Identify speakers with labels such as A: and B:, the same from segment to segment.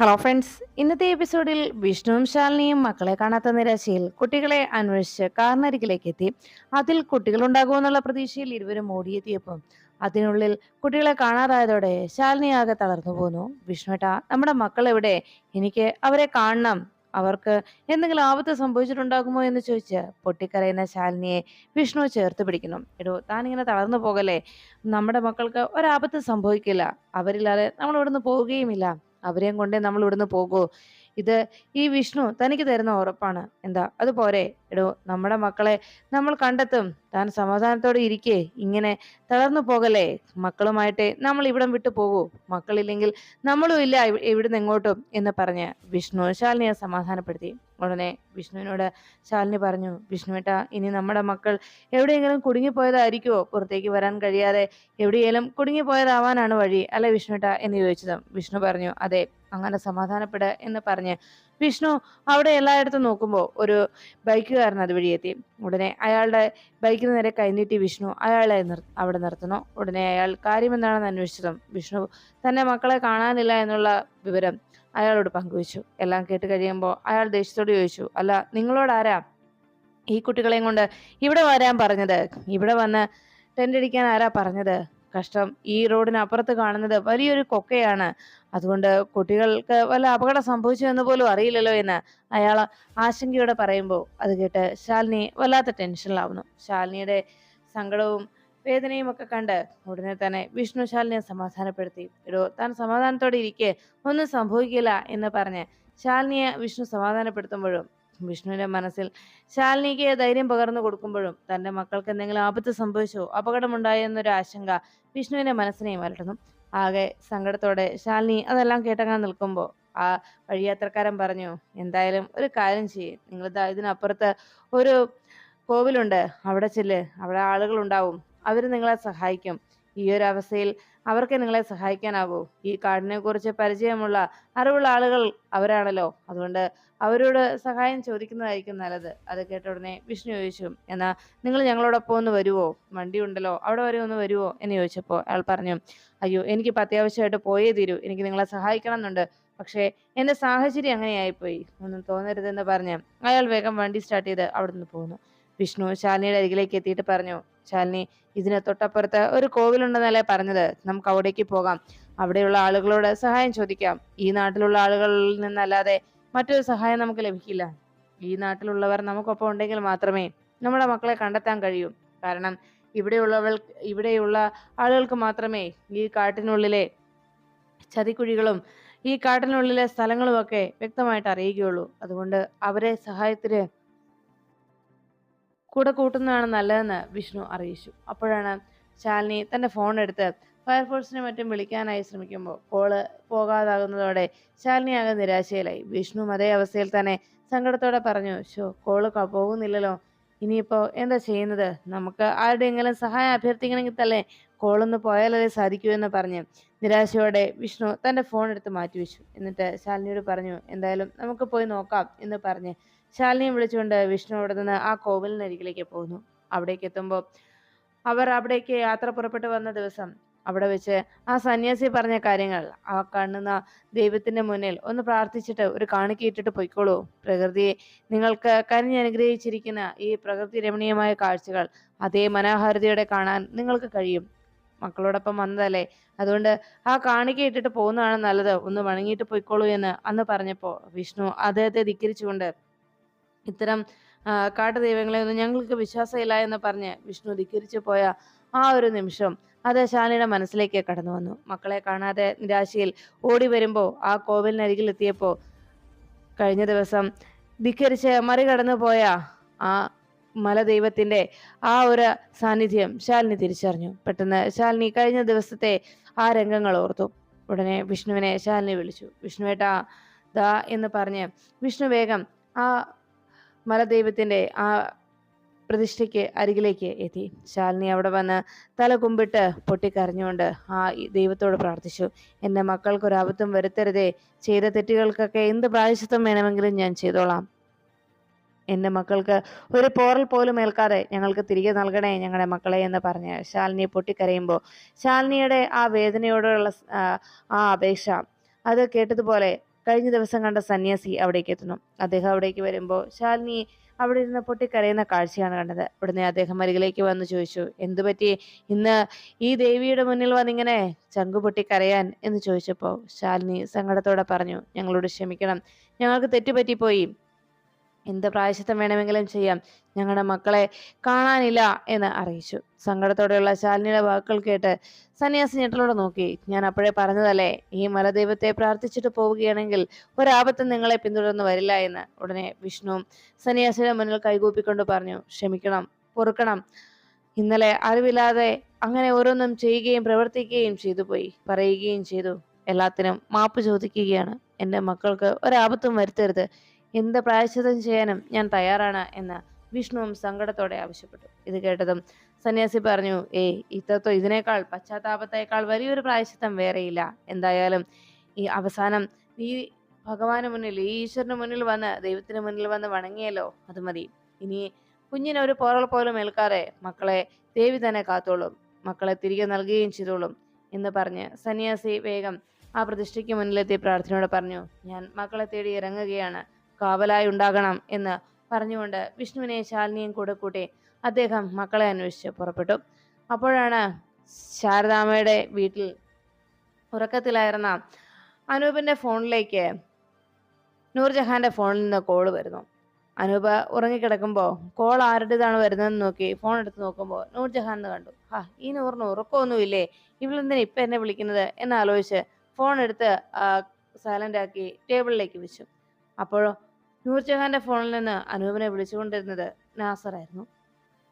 A: Hello friends ഇന്നത്തെ എപ്പിസോഡിൽ വിഷ്ണുവും ശാലിനിയും മക്കളെ കാണാത്ത നിരാശയിൽ കുട്ടികളെ അന്വേഷിച്ച് കാർണരികിലേക്ക് എത്തി അതിൽ കുട്ടികളുണ്ടാകുമെന്നുള്ള പ്രതീക്ഷയിൽ ഇരുവരും ഓടിയെത്തിയപ്പം അതിനുള്ളിൽ കുട്ടികളെ കാണാതായതോടെ ശാലിനി ആകെ തളർന്നു പോന്നു. വിഷ്ണുട്ട നമ്മുടെ മക്കൾ എവിടെ? എനിക്ക് അവരെ കാണണം. അവർക്ക് എന്തെങ്കിലും ആപത്ത് സംഭവിച്ചിട്ടുണ്ടാകുമോ എന്ന് ചോദിച്ച് പൊട്ടിക്കരയുന്ന ശാലിനിയെ വിഷ്ണു ചേർത്ത് പിടിക്കുന്നു. എടോ താനിങ്ങനെ തളർന്നു പോകല്ലേ? നമ്മുടെ മക്കൾക്ക് ഒരാപത്ത് സംഭവിക്കില്ല. അവരില്ലാതെ നമ്മൾ ഇവിടുന്ന് പോവുകയുമില്ല. അവരെയും കൊണ്ടേ നമ്മൾ ഇവിടുന്ന് പോകൂ. ഇത് ഈ വിഷ്ണു തനിക്ക് തരുന്ന ഉറപ്പാണ്. എന്താ? അത് പോരെ എടോ നമ്മുടെ മക്കളെ നമ്മൾ കണ്ടെത്തും. താൻ സമാധാനത്തോടെ ഇരിക്കേ ഇങ്ങനെ തളർന്നു പോകല്ലേ? മക്കളുമായിട്ട് നമ്മൾ ഇവിടം വിട്ടു പോകൂ. മക്കളില്ലെങ്കിൽ നമ്മളും ഇല്ല എവിടുന്ന് എങ്ങോട്ടും എന്ന് പറഞ്ഞ് വിഷ്ണു ശാലിനിയെ സമാധാനപ്പെടുത്തി. ഉടനെ വിഷ്ണുവിനോട് ശാലിനി പറഞ്ഞു വിഷ്ണുവേട്ട ഇനി നമ്മുടെ മക്കൾ എവിടെയെങ്കിലും കുടുങ്ങിപ്പോയതായിരിക്കുമോ പുറത്തേക്ക് വരാൻ കഴിയാതെ എവിടെയെങ്കിലും കുടുങ്ങിപ്പോയതാവാനാണ് വഴി അല്ലെ വിഷ്ണുവേട്ട? എന്ന് ചോദിച്ചതും വിഷ്ണു പറഞ്ഞു അതെ അങ്ങനെ സമാധാനപ്പെട എന്ന് പറഞ്ഞ് വിഷ്ണു അവിടെ എല്ലായിടത്തും നോക്കുമ്പോൾ ഒരു ബൈക്കുകാരൻ അതുവഴി എത്തി ഉടനെ അയാളുടെ ബൈക്കിന് നേരെ കൈനീട്ടി വിഷ്ണു അയാളെ നിർ അവിടെ നിർത്തുന്നു. ഉടനെ അയാൾ കാര്യമെന്താണെന്ന് അന്വേഷിച്ചതും വിഷ്ണു തന്നെ മക്കളെ കാണാനില്ല എന്നുള്ള വിവരം അയാളോട് പങ്കുവച്ചു. എല്ലാം കേട്ട് കഴിയുമ്പോൾ അയാൾ ദേഷ്യത്തോട് ചോദിച്ചു അല്ല നിങ്ങളോട് ആരാ? ഈ കുട്ടികളെയും കൊണ്ട് ഇവിടെ വരാൻ പറഞ്ഞത്? ഇവിടെ വന്ന് ടെന്റ് അടിക്കാൻ ആരാ പറഞ്ഞത്? കഷ്ടം. ഈ റോഡിന് അപ്പുറത്ത് കാണുന്നത് വലിയൊരു കൊക്കയാണ്. അതുകൊണ്ട് കുട്ടികൾക്ക് വല്ല അപകടം സംഭവിച്ചു എന്ന് പോലും അറിയില്ലല്ലോ എന്ന് അയാൾ ആശങ്കയോടെ പറയുമ്പോൾ അത് കേട്ട് ശാലിനി വല്ലാത്ത ടെൻഷനിലാവുന്നു. ശാലിനിയുടെ സങ്കടവും വേദനയും ഒക്കെ കണ്ട് ഉടനെ തന്നെ വിഷ്ണു ശാലിനിയെ സമാധാനപ്പെടുത്തി. എടോ താൻ സമാധാനത്തോടെ ഇരിക്കെ. ഒന്നും സംഭവിക്കില്ല എന്ന് പറഞ്ഞ് ശാലിനിയെ വിഷ്ണു സമാധാനപ്പെടുത്തുമ്പോഴും വിഷ്ണുവിന്റെ മനസ്സിൽ ശാലിനിക്ക് ധൈര്യം പകർന്നു കൊടുക്കുമ്പോഴും തന്റെ മക്കൾക്ക് എന്തെങ്കിലും ആപത്ത് സംഭവിച്ചോ അപകടമുണ്ടായോ എന്നൊരു ആശങ്ക വിഷ്ണുവിന്റെ മനസ്സിനെയും അലട്ടുന്നു ആകെ സങ്കടത്തോടെ ശാലിനി അതെല്ലാം കേട്ടങ്ങാൻ നിൽക്കുമ്പോൾ ആ വഴിയാത്രക്കാരൻ പറഞ്ഞു എന്തായാലും ഒരു കാര്യം ചെയ്യും. നിങ്ങൾ ഇതിനപ്പുറത്ത് ഒരു കോവിലുണ്ട്. അവിടെ ചെല്ല്. അവിടെ ആളുകളുണ്ടാവും. അവർ നിങ്ങളെ സഹായിക്കും. ഈ ഒരു അവസ്ഥയിൽ അവർക്ക് നിങ്ങളെ സഹായിക്കാനാവോ. ഈ കാടിനെ കുറിച്ച് പരിചയമുള്ള അറിവുള്ള ആളുകൾ അവരാണല്ലോ. അതുകൊണ്ട് അവരോട് സഹായം ചോദിക്കുന്നതായിരിക്കും നല്ലത്. അത് കേട്ട ഉടനെ വിഷ്ണു ചോദിച്ചു എന്നാ നിങ്ങൾ ഞങ്ങളോടൊപ്പം ഒന്ന് വരുവോ? വണ്ടി ഉണ്ടല്ലോ അവിടെ വരെ ഒന്ന് വരുവോ? എന്ന് ചോദിച്ചപ്പോൾ അയാൾ പറഞ്ഞു അയ്യോ എനിക്കിപ്പോൾ അത്യാവശ്യമായിട്ട് പോയേ തീരൂ. എനിക്ക് നിങ്ങളെ സഹായിക്കണം എന്നുണ്ട് പക്ഷേ എന്റെ സാഹചര്യം അങ്ങനെയായിപ്പോയി. ഒന്നും തോന്നരുതെന്ന് പറഞ്ഞ് അയാൾ വേഗം വണ്ടി സ്റ്റാർട്ട് ചെയ്ത് അവിടെ നിന്ന് പോകുന്നു വിഷ്ണു ശാലിനിയുടെ അരികിലേക്ക് എത്തിയിട്ട് പറഞ്ഞു ശാലിനി ഇതിന് തൊട്ടപ്പുറത്ത് ഒരു കോവിലുണ്ടെന്നല്ലേ പറഞ്ഞത്? നമുക്ക് അവിടേക്ക് പോകാം. അവിടെയുള്ള ആളുകളോട് സഹായം ചോദിക്കാം. ഈ നാട്ടിലുള്ള ആളുകളിൽ നിന്നല്ലാതെ മറ്റൊരു സഹായം നമുക്ക് ലഭിക്കില്ല. ഈ നാട്ടിലുള്ളവർ നമുക്കൊപ്പം ഉണ്ടെങ്കിൽ മാത്രമേ നമ്മുടെ മക്കളെ കണ്ടെത്താൻ കഴിയൂ. കാരണം ഇവിടെയുള്ളവൾ ഇവിടെയുള്ള ആളുകൾക്ക് മാത്രമേ ഈ കാട്ടിനുള്ളിലെ ചതിക്കുഴികളും ഈ കാട്ടിനുള്ളിലെ സ്ഥലങ്ങളുമൊക്കെ വ്യക്തമായിട്ട് അറിയുകയുള്ളൂ. അതുകൊണ്ട് അവരെ സഹായത്തിന് കൂടെ കൂട്ടുന്നതാണ് നല്ലതെന്ന് വിഷ്ണു അറിയിച്ചു. അപ്പോഴാണ് ശാലിനി തന്റെ ഫോൺ എടുത്ത് ഫയർഫോഴ്സിനെ മറ്റും വിളിക്കാനായി ശ്രമിക്കുമ്പോൾ കോൾ പോകാതാകുന്നതോടെ ശാലിനി ആകെ നിരാശയിലായി. വിഷ്ണു അതേ അവസ്ഥയിൽ തന്നെ സങ്കടത്തോടെ പറഞ്ഞു ഷോ കോൾ പോകുന്നില്ലല്ലോ. ഇനിയിപ്പോൾ എന്താ ചെയ്യുന്നത്? നമുക്ക് ആരുടെയെങ്കിലും സഹായം അഭ്യർത്ഥിക്കണമെങ്കിൽ തന്നെ കോളൊന്ന് പോയാലേ സാധിക്കൂ എന്ന് പറഞ്ഞ് നിരാശയോടെ വിഷ്ണു തന്റെ ഫോൺ എടുത്ത് മാറ്റിവെച്ചു. എന്നിട്ട് ശാലിനിയോട് പറഞ്ഞു എന്തായാലും നമുക്ക് പോയി നോക്കാം എന്ന് പറഞ്ഞ് ശാലിനിയെ വിളിച്ചുകൊണ്ട് വിഷ്ണു അവിടെ നിന്ന് ആ കോവിലിനരികിലേക്ക് പോകുന്നു. അവിടേക്ക് എത്തുമ്പോൾ അവർ അവിടേക്ക് യാത്ര പുറപ്പെട്ടു വന്ന ദിവസം അവിടെ വെച്ച് ആ സന്യാസി പറഞ്ഞ കാര്യങ്ങൾ ആ കാണുന്ന ദൈവത്തിന്റെ മുന്നിൽ ഒന്ന് പ്രാർത്ഥിച്ചിട്ട് ഒരു കാണിക്കയിട്ടിട്ട് പൊയ്ക്കോളൂ. പ്രകൃതിയെ നിങ്ങൾക്ക് കനിഞ്ഞ് അനുഗ്രഹിച്ചിരിക്കുന്ന ഈ പ്രകൃതി രമണീയമായ കാഴ്ചകൾ അതേ മനോഹാരിതയോടെ കാണാൻ നിങ്ങൾക്ക് കഴിയും. മക്കളോടൊപ്പം വന്നതല്ലേ? അതുകൊണ്ട് ആ കാണിക്ക ഇട്ടിട്ട് പോകുന്നതാണ് നല്ലത്. ഒന്ന് വണങ്ങിയിട്ട് പൊയ്ക്കോളൂ എന്ന് അന്ന് പറഞ്ഞപ്പോൾ വിഷ്ണു അദ്ദേഹത്തെ ധിക്കരിച്ചുകൊണ്ട് ഇത്തരം കാട്ടു കാട്ടുദൈവങ്ങളെ ഒന്നും ഞങ്ങൾക്ക് വിശ്വാസമില്ല എന്ന് പറഞ്ഞ് വിഷ്ണു ധിക്കരിച്ചു പോയ ആ ഒരു നിമിഷം അത് ശാലിയുടെ മനസ്സിലേക്ക് കടന്നു വന്നു. മക്കളെ കാണാതെ നിരാശയിൽ ഓടി വരുമ്പോൾ ആ കോവിലിനരികിൽ എത്തിയപ്പോൾ കഴിഞ്ഞ ദിവസം ധിക്കരിച്ച് മറികടന്നു പോയ ആ മലദൈവത്തിന്റെ ആ ഒരു സാന്നിധ്യം ശാലിനി തിരിച്ചറിഞ്ഞു. പെട്ടെന്ന് ശാലിനി കഴിഞ്ഞ ദിവസത്തെ ആ രംഗങ്ങൾ ഓർത്തു. ഉടനെ വിഷ്ണുവിനെ ശാലിനി വിളിച്ചു. വിഷ്ണുവേട്ടാ ദാ എന്ന് പറഞ്ഞ് വിഷ്ണു വേഗം ആ മലദൈവത്തിന്റെ ആ പ്രതിഷ്ഠയ്ക്ക് അരികിലേക്ക് എത്തി. ശാലിനി അവിടെ വന്ന് തല കുമ്പിട്ട് പൊട്ടിക്കരഞ്ഞുകൊണ്ട് ആ ദൈവത്തോട് പ്രാർത്ഥിച്ചു. എന്റെ മക്കൾക്കൊരബദ്ധം വരുത്തരുതേ. ചെയ്ത തെറ്റുകൾക്കൊക്കെ എന്ത് പ്രായശത്വം വേണമെങ്കിലും ഞാൻ ചെയ്തോളാം. എന്റെ മക്കൾക്ക് ഒരു പോറൽ പോലും ഏൽക്കാതെ ഞങ്ങൾക്ക് തിരികെ നൽകണേ ഞങ്ങളുടെ മക്കളെ എന്ന് പറഞ്ഞ് ശാലിനിയെ പൊട്ടിക്കരയുമ്പോൾ ശാലിനിയുടെ ആ വേദനയോടുള്ള ആ അപേക്ഷ അത് കേട്ടതുപോലെ കഴിഞ്ഞ ദിവസം കണ്ട സന്യാസി അവിടേക്ക് എത്തുന്നു. അദ്ദേഹം അവിടേക്ക് വരുമ്പോൾ ശാലിനി അവിടെ ഇരുന്ന് പൊട്ടിക്കരയുന്ന കാഴ്ചയാണ് കണ്ടത്. ഉടനെ അദ്ദേഹം അരികിലേക്ക് വന്ന് ചോദിച്ചു എന്തു പറ്റി? ഇന്ന് ഈ ദേവിയുടെ മുന്നിൽ വന്നിങ്ങനെ ചങ്കു പൊട്ടിക്കരയാൻ? എന്ന് ചോദിച്ചപ്പോൾ ശാലിനി സങ്കടത്തോടെ പറഞ്ഞു ഞങ്ങളോട് ക്ഷമിക്കണം. ഞങ്ങൾക്ക് തെറ്റുപറ്റിപ്പോയി. എന്ത് പ്രായശിത്തം വേണമെങ്കിലും ചെയ്യാം. ഞങ്ങളുടെ മക്കളെ കാണാനില്ല എന്ന് അറിയിച്ചു. സങ്കടത്തോടെയുള്ള ശാലിനിയുടെ വാക്കുകൾ കേട്ട് സന്യാസി ഞെട്ടലോടെ നോക്കി. ഞാൻ അപ്പോഴേ പറഞ്ഞതല്ലേ ഈ മലദൈവത്തെ പ്രാർത്ഥിച്ചിട്ട് പോവുകയാണെങ്കിൽ ഒരാപത്തും നിങ്ങളെ പിന്തുടർന്ന് വരില്ല എന്ന് ഉടനെ വിഷ്ണു സന്യാസിയുടെ മുന്നിൽ കൈകൂപ്പിക്കൊണ്ട് പറഞ്ഞു. ക്ഷമിക്കണം പൊറുക്കണം. ഇന്നലെ അറിവില്ലാതെ അങ്ങനെ ഓരോന്നും ചെയ്യുകയും പ്രവർത്തിക്കുകയും ചെയ്തു പോയി. പറയുകയും ചെയ്തു. എല്ലാത്തിനും മാപ്പ് ചോദിക്കുകയാണ്. എന്റെ മക്കൾക്ക് ഒരാപത്തും വരുത്തരുത്. എന്ത് പ്രായശ്ചിത്തം ചെയ്യാനും ഞാൻ തയ്യാറാണ് എന്ന് വിഷ്ണുവും സങ്കടത്തോടെ ആവശ്യപ്പെട്ടു. ഇത് കേട്ടതും സന്യാസി പറഞ്ഞു ഏയ് ഇത്തത്തോ ഇതിനേക്കാൾ പശ്ചാത്താപത്തേക്കാൾ വലിയൊരു പ്രായശ്ചിത്തം വേറെയില്ല. എന്തായാലും ഈ അവസാനം നീ ഭഗവാന് മുന്നിൽ ഈ ഈശ്വരന് മുന്നിൽ വന്ന് ദൈവത്തിന് മുന്നിൽ വന്ന് വണങ്ങിയല്ലോ അത് മതി. ഇനി കുഞ്ഞിനെ ഒരു പോറൽ പോലും ഏൽക്കാതെ മക്കളെ ദേവി തന്നെ കാത്തോളും മക്കളെ തിരികെ നൽകുകയും ചെയ്തോളും എന്ന് പറഞ്ഞ് സന്യാസി വേഗം ആ പ്രതിഷ്ഠയ്ക്ക് മുന്നിലെത്തി പ്രാർത്ഥനയോട് പറഞ്ഞു ഞാൻ മക്കളെ തേടി ഇറങ്ങുകയാണ്. കാവലായി ഉണ്ടാകണം എന്ന് പറഞ്ഞുകൊണ്ട് വിഷ്ണുവിനെ ശാലിനിയും കൂടെ കൂട്ടി അദ്ദേഹം മക്കളെ അന്വേഷിച്ച് പുറപ്പെട്ടു. അപ്പോഴാണ് ശാരദാമ്മയുടെ വീട്ടിൽ ഉറക്കത്തിലായിരുന്ന അനൂപിന്റെ ഫോണിലേക്ക് നൂർജഹാന്റെ ഫോണിൽ നിന്ന് കോൾ വരുന്നു. അനൂപ് ഉറങ്ങിക്കിടക്കുമ്പോൾ കോൾ ആരുടേതാണ് വരുന്നതെന്ന് നോക്കി ഫോൺ എടുത്ത് നോക്കുമ്പോൾ നൂർജഹാൻ എന്ന് കണ്ടു. ആ ഈ നൂറിന് ഉറക്കമൊന്നുമില്ലേ? ഇവളെന്തിനാ ഇപ്പം എന്നെ വിളിക്കുന്നത്? എന്നാലോചിച്ച് ഫോൺ എടുത്ത് സൈലന്റ് ആക്കി ടേബിളിലേക്ക് വെച്ചു അപ്പോഴോ നൂർജഹാന്റെ ഫോണിൽ നിന്ന് അനൂപിനെ വിളിച്ചുകൊണ്ടിരുന്നത് നാസർ ആയിരുന്നു.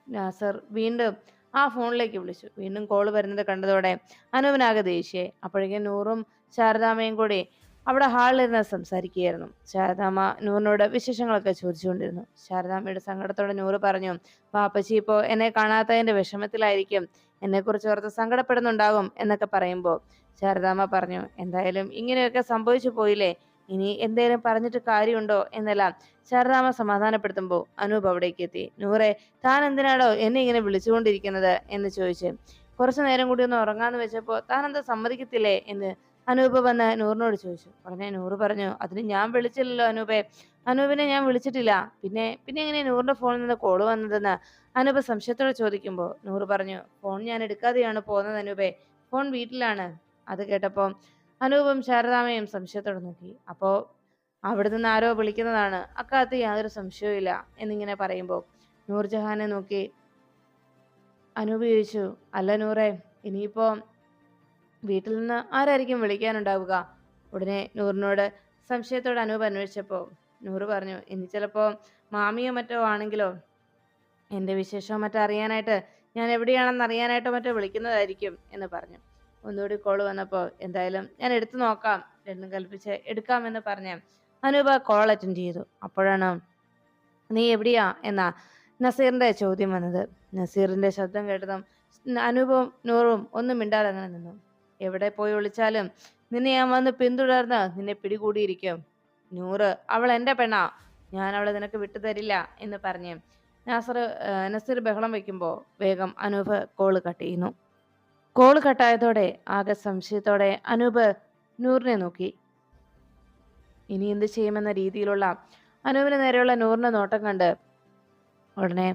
A: നാസർ വീണ്ടും ആ ഫോണിലേക്ക് വിളിച്ചു. വീണ്ടും കോൾ വരുന്നത് കണ്ടതോടെ അനൂപിനാകെ ദേഷ്യെ അപ്പോഴേക്കും നൂറും ശാരദാമയും കൂടി അവിടെ ഹാളിലിരുന്ന് സംസാരിക്കുകയായിരുന്നു. ശാരദാമ്മ നൂറിനോട് വിശേഷങ്ങളൊക്കെ ചോദിച്ചുകൊണ്ടിരുന്നു. ശാരദാമ്മയുടെ സങ്കടത്തോടെ നൂറ് പറഞ്ഞു പാപ്പച്ചി ഇപ്പോൾ എന്നെ കാണാത്തതിന്റെ വിഷമത്തിലായിരിക്കും. എന്നെക്കുറിച്ച് ഓർത്ത് സങ്കടപ്പെടുന്നുണ്ടാകും എന്നൊക്കെ പറയുമ്പോൾ ശാരദാമ്മ പറഞ്ഞു എന്തായാലും ഇങ്ങനെയൊക്കെ സംഭവിച്ചു പോയില്ലേ? ഇനി എന്തേലും പറഞ്ഞിട്ട് കാര്യമുണ്ടോ എന്നെല്ലാം ശാരദാമ്മ സമാധാനപ്പെടുത്തുമ്പോൾ അനൂപ് അവിടേക്ക് എത്തി. നൂറെ താൻ എന്തിനാടോ എന്നെ ഇങ്ങനെ വിളിച്ചുകൊണ്ടിരിക്കുന്നത്? എന്ന് ചോദിച്ച്. കുറച്ചു നേരം കൂടി ഒന്ന് ഉറങ്ങാന്ന് വെച്ചപ്പോൾ താൻ എന്താ സമ്മതിക്കത്തില്ലേ? എന്ന് അനൂപ് വന്ന് നൂറിനോട് ചോദിച്ചു. ഉടനെ നൂറ് പറഞ്ഞു. അതിന് ഞാൻ വിളിച്ചില്ലല്ലോ അനൂപെ. അനൂപിനെ ഞാൻ വിളിച്ചിട്ടില്ല. പിന്നെ പിന്നെ എങ്ങനെ നൂറിന്റെ ഫോണിൽ നിന്ന് കോൾ വന്നതെന്ന്? അനൂപ് സംശയത്തോടെ ചോദിക്കുമ്പോൾ നൂറ് പറഞ്ഞു ഫോൺ ഞാൻ എടുക്കാതെയാണ് പോകുന്നത് അനൂപെ. ഫോൺ വീട്ടിലാണ്. അത് കേട്ടപ്പോൾ അനൂപും ശാരദാമയും സംശയത്തോടെ നോക്കി. അപ്പോൾ അവിടെ നിന്ന് ആരോ വിളിക്കുന്നതാണ്. അക്കാലത്ത് യാതൊരു സംശയവും എന്നിങ്ങനെ പറയുമ്പോൾ നൂർജഹാനെ നോക്കി. അനൂപ് ചോദിച്ചു അല്ല നൂറെ ഇനിയിപ്പോ വീട്ടിൽ നിന്ന് ആരായിരിക്കും വിളിക്കാനുണ്ടാവുക? ഉടനെ നൂറിനോട് സംശയത്തോടെ അനൂപ് അന്വേഷിച്ചപ്പോൾ നൂറ് പറഞ്ഞു ഇനി ചിലപ്പോൾ മാമിയോ മറ്റോ ആണെങ്കിലോ? എന്റെ വിശേഷമോ മറ്റോ അറിയാനായിട്ട്? ഞാൻ എവിടെയാണെന്ന് അറിയാനായിട്ടോ മറ്റോ വിളിക്കുന്നതായിരിക്കും? എന്ന് പറഞ്ഞു. ഒന്നുകൂടി കോൾ വന്നപ്പോൾ എന്തായാലും ഞാൻ എടുത്തു നോക്കാം രണ്ടും കൽപ്പിച്ച് എടുക്കാമെന്ന് പറഞ്ഞ് അനൂപ കോൾ അറ്റൻഡ് ചെയ്തു. അപ്പോഴാണ് നീ എവിടെയാ എന്നാ നസീറിന്റെ ചോദ്യം വന്നത്. നസീറിന്റെ ശബ്ദം കേട്ടതും അനൂപും നൂറും ഒന്നും മിണ്ടാതെ അങ്ങനെ നിന്നു. എവിടെ പോയി വിളിച്ചാലും നിന്നെ ഞാൻ വന്ന് പിന്തുടർന്ന് നിന്നെ പിടികൂടിയിരിക്കും. നൂറ് അവൾ എന്റെ പെണ്ണാ ഞാൻ അവളെ നിനക്ക് വിട്ടു തരില്ല എന്ന് പറഞ്ഞ് നാസർ നസീർ ബഹളം വെക്കുമ്പോൾ വേഗം അനൂപ് കോൾ കട്ട് ചെയ്യുന്നു. കോൾ കട്ടായതോടെ ആകെ സംശയത്തോടെ അനൂപ് നൂറിനെ നോക്കി. ഇനി എന്ത് ചെയ്യുമെന്ന രീതിയിലുള്ള അനൂപിന് നേരെയുള്ള നൂറിന്റെ നോട്ടം കണ്ട് ഉടനെ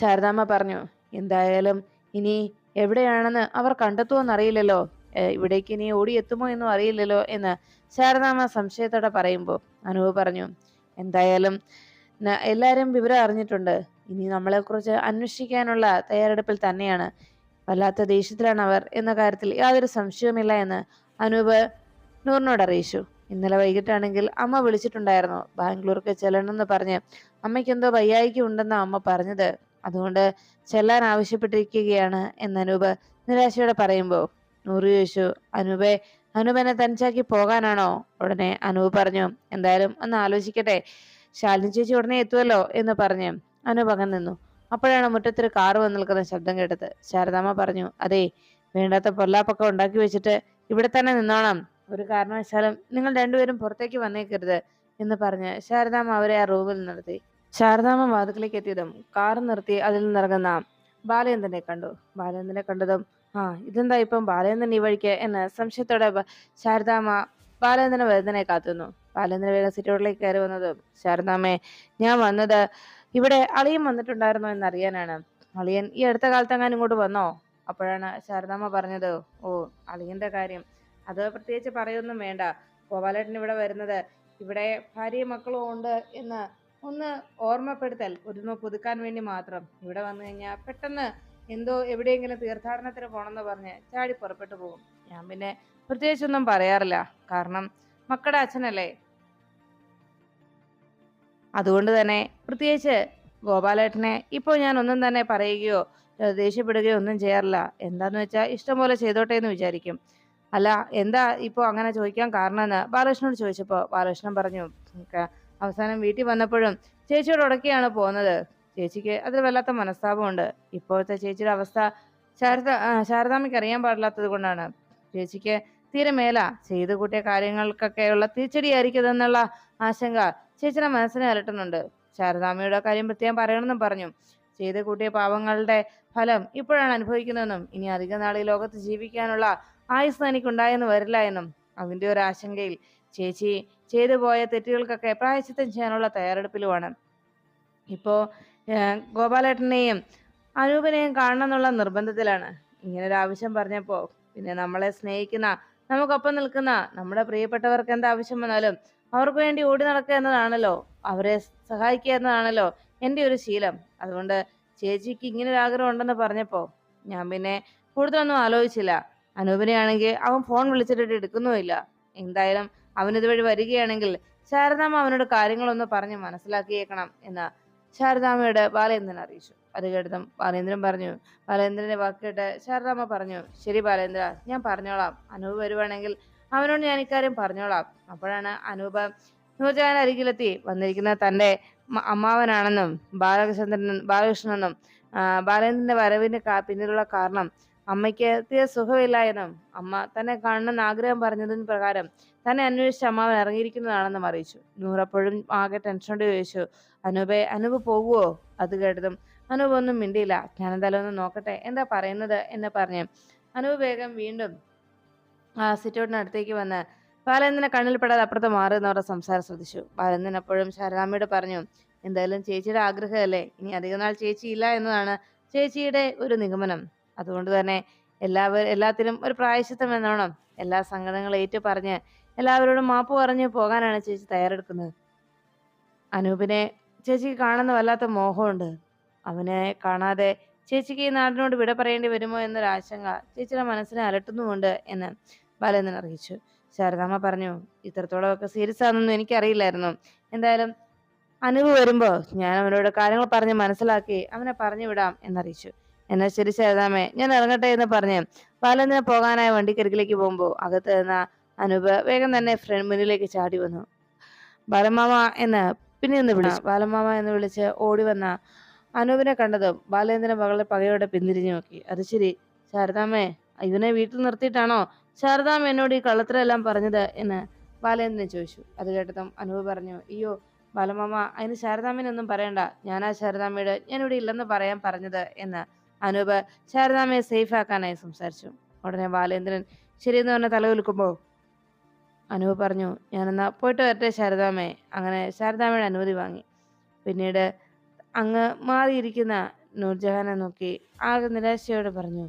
A: ശാരദാമ്മ പറഞ്ഞു എന്തായാലും ഇനി എവിടെയാണെന്ന് അവർ കണ്ടെത്തുമെന്നറിയില്ലല്ലോ ഇവിടേക്ക് ഇനി ഓടിയെത്തുമോ എന്നും അറിയില്ലല്ലോ എന്ന് ശാരദാമ്മ സംശയത്തോടെ പറയുമ്പോൾ അനൂപ് പറഞ്ഞു എന്തായാലും എല്ലാവരും വിവരം അറിഞ്ഞിട്ടുണ്ട്. ഇനി നമ്മളെക്കുറിച്ച് അന്വേഷിക്കാനുള്ള തയ്യാറെടുപ്പിൽ തന്നെയാണ്. വല്ലാത്ത ദേഷ്യത്തിലാണ് അവർ എന്ന കാര്യത്തിൽ യാതൊരു സംശയവുമില്ല എന്ന് അനൂപ് നൂറിനോട് അറിയിച്ചു. ഇന്നലെ വൈകിട്ടാണെങ്കിൽ അമ്മ വിളിച്ചിട്ടുണ്ടായിരുന്നു. ബാംഗ്ലൂർക്ക് ചെല്ലണമെന്ന് പറഞ്ഞ് അമ്മയ്ക്കെന്തോ വയ്യായിക ഉണ്ടെന്ന അമ്മ പറഞ്ഞത്. അതുകൊണ്ട് ചെല്ലാൻ ആവശ്യപ്പെട്ടിരിക്കുകയാണ് എന്ന് അനൂപ് നിരാശയോടെ പറയുമ്പോൾ നൂറ് ചോദിച്ചു അനൂപെ അനൂപനെ തനിച്ചാക്കി പോകാനാണോ? ഉടനെ അനൂപ് പറഞ്ഞു എന്തായാലും ഒന്ന് ആലോചിക്കട്ടെ. ശാലിനി ചേച്ചി ഉടനെ എത്തുമല്ലോ എന്ന് പറഞ്ഞ് അനൂപ് അങ്ങനെ നിന്നു. അപ്പോഴാണ് മുറ്റത്തൊരു കാറ് വന്ന് നിൽക്കുന്ന ശബ്ദം കേട്ടത്. ശാരദാമ്മ പറഞ്ഞു അതെ വേണ്ടാത്ത പൊല്ലാപ്പൊക്കെ ഉണ്ടാക്കി വെച്ചിട്ട് ഇവിടെ തന്നെ നിന്നോണം. ഒരു കാരണവശാലും നിങ്ങൾ രണ്ടുപേരും പുറത്തേക്ക് വന്നേക്കരുത് എന്ന് പറഞ്ഞ് ശാരദാമ്മ അവരെ ആ റൂമിൽ നിർത്തി. ശാരദാമ്മ വാതിക്കലേക്ക് എത്തിയതും കാർ നിർത്തി അതിൽ നിന്നിറങ്ങുന്ന ബാലചന്ദ്രനെ കണ്ടു. ബാലചന്ദ്രനെ കണ്ടതും ആ ഇതെന്താ ഇപ്പം ബാലചന്ദ്രൻ ഈ വഴിക്ക്? എന്ന് സംശയത്തോടെ ശാരദാമ്മ ബാലചന്ദ്രനെ വരുന്നതിനെ കാത്തുന്നു. ബാലചന്ദ്രൻ വേഗം സിറ്റൗട്ടിലേക്ക് കയറി വന്നതും ശാരദാമ്മേ ഞാൻ വന്നത് ഇവിടെ അളിയൻ വന്നിട്ടുണ്ടായിരുന്നോ എന്നറിയാനാണ്. അളിയൻ ഈ അടുത്ത കാലത്ത് കാലത്തെങ്ങാനും ഇങ്ങോട്ട് വന്നോ? അപ്പോഴാണ് ശാരദാമ്മ പറഞ്ഞത് ഓ അളിയന്റെ കാര്യം. അത് പ്രത്യേകിച്ച് പറയൊന്നും വേണ്ട. ഗോപാലേട്ടൻ ഇവിടെ വരുന്നത് ഇവിടെ ഭാര്യയും മക്കളും ഉണ്ട് എന്ന് ഒന്ന് ഓർമ്മപ്പെടുത്തൽ ഒന്ന് പുതുക്കാൻ വേണ്ടി മാത്രം. ഇവിടെ വന്നു കഴിഞ്ഞാൽ പെട്ടെന്ന് എന്തോ എവിടെയെങ്കിലും തീർത്ഥാടനത്തിന് പോകണമെന്ന് പറഞ്ഞ് ചാടി പുറപ്പെട്ടു പോകും. ഞാൻ പിന്നെ പ്രത്യേകിച്ചൊന്നും പറയാറില്ല. കാരണം മക്കളുടെ അച്ഛനല്ലേ. അതുകൊണ്ട് തന്നെ പ്രത്യേകിച്ച് ഗോപാലേട്ടനെ ഇപ്പോൾ ഞാൻ ഒന്നും തന്നെ പറയുകയോ ദേഷ്യപ്പെടുകയോ ഒന്നും ചെയ്യാറില്ല. എന്താന്ന് വെച്ചാൽ ഇഷ്ടം പോലെ ചെയ്തോട്ടെ എന്ന് വിചാരിക്കും. അല്ല എന്താ ഇപ്പോൾ അങ്ങനെ ചോദിക്കാൻ കാരണമെന്ന് ബാലകൃഷ്ണനോട് ചോദിച്ചപ്പോൾ ബാലകൃഷ്ണൻ പറഞ്ഞു അവസാനം വീട്ടിൽ വന്നപ്പോഴും ചേച്ചിയോട് ഉടക്കിയാണ് പോകുന്നത്? ചേച്ചിക്ക് അതിൽ വല്ലാത്ത മനസ്താപമുണ്ട്. ഇപ്പോഴത്തെ ചേച്ചിയുടെ അവസ്ഥ ശാരദ ശാരദാമ്മയ്ക്ക് അറിയാൻ പാടില്ലാത്തത് കൊണ്ടാണ്. ചേച്ചിക്ക് തീരെ മേല. ചെയ്തു കൂട്ടിയ കാര്യങ്ങൾക്കൊക്കെയുള്ള തിരിച്ചടിയായിരിക്കും എന്നുള്ള ആശങ്ക ചേച്ചിയുടെ മനസ്സിനെ അലട്ടുന്നുണ്ട്. ശാരദാമ്മയുടെ കാര്യം പ്രത്യേകം പറയണമെന്നും പറഞ്ഞു. ചെയ്ത് കൂട്ടിയ പാവങ്ങളുടെ ഫലം ഇപ്പോഴാണ് അനുഭവിക്കുന്നതെന്നും ഇനി അധിക നാൾ ഈ ലോകത്ത് ജീവിക്കാനുള്ള ആയുസ് തനിക്കുണ്ടായെന്ന് വരില്ല എന്നും അതിന്റെ ഒരു ആശങ്കയിൽ ചേച്ചി ചെയ്തു പോയ തെറ്റുകൾക്കൊക്കെ പ്രായശ്ചിത്തം ചെയ്യാനുള്ള തയ്യാറെടുപ്പിലുമാണ്. ഇപ്പോ ഏഹ്, ഗോപാലേട്ടനെയും അനൂപിനെയും കാണണം എന്നുള്ള നിർബന്ധത്തിലാണ്. ഇങ്ങനെ ഒരു ആവശ്യം പറഞ്ഞപ്പോൾ പിന്നെ നമ്മളെ സ്നേഹിക്കുന്ന നമുക്കൊപ്പം നിൽക്കുന്ന നമ്മുടെ പ്രിയപ്പെട്ടവർക്ക് എന്താവശ്യം വന്നാലും അവർക്ക് വേണ്ടി ഓടി നടക്കുക എന്നതാണല്ലോ. അവരെ സഹായിക്കുക എന്നതാണല്ലോ എന്റെ ഒരു ശീലം. അതുകൊണ്ട് ചേച്ചിക്ക് ഇങ്ങനെ ഒരു ആഗ്രഹം ഉണ്ടെന്ന് പറഞ്ഞപ്പോൾ ഞാൻ പിന്നെ കൂടുതലൊന്നും ആലോചിച്ചില്ല. അനൂപിനെ ആണെങ്കിൽ അവൻ ഫോൺ വിളിച്ചിട്ട് എടുക്കുന്നുമില്ല എന്തായാലും അവൻ ഇതുവഴി വരികയാണെങ്കിൽ ശാരദാമ്മ അവനോട് കാര്യങ്ങളൊന്ന് പറഞ്ഞ് മനസ്സിലാക്കിയേക്കണം എന്ന് ശാരദാമ്മയോട് ബാലേന്ദ്രൻ അറിയിച്ചു. അത് കേട്ടതും ബാലേന്ദ്രൻ പറഞ്ഞു ബാലേന്ദ്രന്റെ വാക്കിട്ട് കേട്ട് ശാരദാമ്മ പറഞ്ഞു ശരി ബാലേന്ദ്ര ഞാൻ പറഞ്ഞോളാം. അനൂപ് വരുവാണെങ്കിൽ അവനോട് ഞാൻ ഇക്കാര്യം പറഞ്ഞോളാം. അപ്പോഴാണ് അനൂപ നൂർജഹാൻ അരികിലെത്തി വന്നിരിക്കുന്ന തന്റെ അമ്മാവനാണെന്നും ബാലകൃഷ്ണൻ ബാലകൃഷ്ണനെന്നും ബാലേന്ദ്രന്റെ വരവിന് പിന്നിലുള്ള കാരണം അമ്മയ്ക്ക് തീരെ സുഖമില്ല എന്നും അമ്മ തന്നെ കാണണമെന്ന് ആഗ്രഹം പറഞ്ഞതിന് പ്രകാരം തന്നെ അന്വേഷിച്ച് അമ്മാവൻ ഇറങ്ങിയിരിക്കുന്നതാണെന്നും അറിയിച്ചു. നൂറപ്പോഴും ആകെ ടെൻഷനോട് ചോദിച്ചു അനൂപെ അനൂപ് പോകുവോ അത് കേട്ടതും അനൂപ് ഒന്നും മിണ്ടിയില്ല. ഞാൻ എന്തായാലും ഒന്ന് നോക്കട്ടെ? എന്താ പറയുന്നത്? എന്ന് പറഞ്ഞു അനൂപ് വേഗം വീണ്ടും സിറ്റൗട്ടിനടുത്തേക്ക് വന്ന് ബാലചന്ദ്രനെ കണ്ണിൽ പെടാതെ അപ്പുറത്ത് മാറി എന്നവരുടെ സംസാരം ശ്രദ്ധിച്ചു. ബാലചന്ദ്രൻ അപ്പോഴും ശാരദാമ്മയോട് പറഞ്ഞു എന്തായാലും ചേച്ചിയുടെ ആഗ്രഹമല്ലേ? ഇനി അധികം നാൾ ചേച്ചി ഇല്ല എന്നതാണ് ചേച്ചിയുടെ ഒരു നിഗമനം. അതുകൊണ്ട് തന്നെ എല്ലാവരും എല്ലാത്തിനും ഒരു പ്രായശിത്തം എന്നോണം. എല്ലാ സങ്കടങ്ങളും ഏറ്റു പറഞ്ഞ് എല്ലാവരോടും മാപ്പ് പറഞ്ഞ് പോകാനാണ് ചേച്ചി തയ്യാറെടുക്കുന്നത്. അനൂപിനെ ചേച്ചിക്ക് കാണുന്ന വല്ലാത്ത മോഹമുണ്ട്. അവനെ കാണാതെ ചേച്ചിക്ക് ഈ നാടിനോട് വിട പറയേണ്ടി വരുമോ എന്നൊരു ആശങ്ക ചേച്ചിയുടെ മനസ്സിനെ അലട്ടുന്നുമുണ്ട് എന്ന് ബാലേന്ദ്രൻ അറിയിച്ചു. ശാരദാമ്മ പറഞ്ഞു ഇത്രത്തോളമൊക്കെ സീരിയസ് ആണെന്നൊന്നും എനിക്കറിയില്ലായിരുന്നു. എന്തായാലും അനുവ് വരുമ്പോൾ ഞാൻ അവനോട് കാര്യങ്ങൾ പറഞ്ഞ് മനസ്സിലാക്കി അവനെ പറഞ്ഞു വിടാം എന്നറിയിച്ചു. എന്നാൽ ശരി ശാരദാമ്മേ ഞാൻ ഇറങ്ങട്ടെ എന്ന് പറഞ്ഞ് ബാലേന്ദ്രൻ പോകാനായ വണ്ടിക്കരികിലേക്ക് പോകുമ്പോൾ അകത്ത് നിന്ന അനൂപ് വേഗം തന്നെ ഫ്രണ്ട് മുന്നിലേക്ക് ചാടി വന്നു. ബാലമാമ എന്ന് പിന്നെ ഒന്ന് വിളിച്ചു. ബാലമാമ എന്ന് വിളിച്ച് ഓടി വന്ന അനൂപിനെ കണ്ടതും ബാലേന്ദ്രൻ മകളെ പകയോടെ പിന്തിരിഞ്ഞു നോക്കി. അത് ശരി ശാരദാമ്മേ ഇവനെ വീട്ടിൽ നിർത്തിയിട്ടാണോ ശാരദാമ്മ എന്നോട് ഈ കള്ളത്തരെല്ലാം പറഞ്ഞത് എന്ന് ബാലേന്ദ്രൻ ചോദിച്ചു. അത് കേട്ടതും അനൂപ് പറഞ്ഞു അയ്യോ ബാലമാമ അതിന് ശാരദാമ്മനൊന്നും പറയണ്ട. ഞാൻ ആ ശാരദാമ്മയോട് ഞാൻ ഇവിടെ ഇല്ലെന്ന് പറയാൻ പറഞ്ഞത് എന്ന് അനൂപ് ശാരദാമ്മയെ സേഫ് ആക്കാനായി സംസാരിച്ചു. ഉടനെ ബാലേന്ദ്രൻ ശരിയെന്ന് പറഞ്ഞ തലകുലുക്കുമ്പോൾ അനൂപ് പറഞ്ഞു ഞാനെന്നാ പോയിട്ട് വരട്ടെ ശാരദാമയെ അങ്ങനെ ശാരദാമ്മയുടെ അനുമതി വാങ്ങി. പിന്നീട് അങ്ങ് മാറിയിരിക്കുന്ന നൂർജഹാനെ നോക്കി ആകെ നിരാശയോടെ പറഞ്ഞു